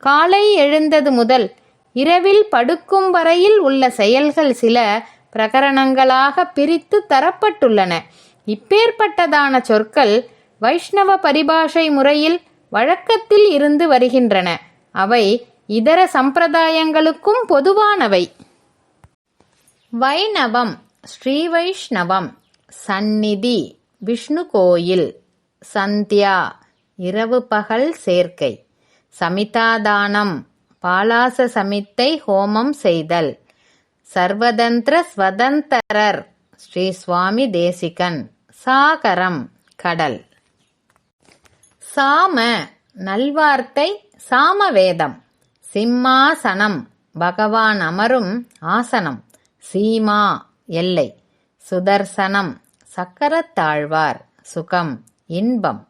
காலை எழுந்தது முதல் இரவில் படுக்கும் வரையில் உள்ள செயல்கள் சில பிரகரணங்களாக பிரித்து தரப்பட்டுள்ளன. இப்பேற்பட்டதான சொற்கள் வைஷ்ணவ பரிபாஷை முறையில் வழக்கத்தில் இருந்து வருகின்றன. அவை இதர சம்பிரதாயங்களுக்கும் பொதுவானவை. வைணவம் ஸ்ரீ வைஷ்ணவம் சந்நிதி விஷ்ணு கோயில் சந்தியா இரவு பகல் சேர்க்கை. சமிதாதானம். பாலாச சமித்தை ஹோமம் செய்தல். சர்வதந்திர ஸ்வதந்தரர். ஸ்ரீ சுவாமி தேசிகன். சாகரம். கடல். சாம. நல்வார்த்தை. சாமவேதம். சிம்மாசனம். பகவான் அமரும் ஆசனம். சீமா. எல்லை. சுதர்சனம். சக்கரத்தாழ்வார் சுகம். இன்பம்.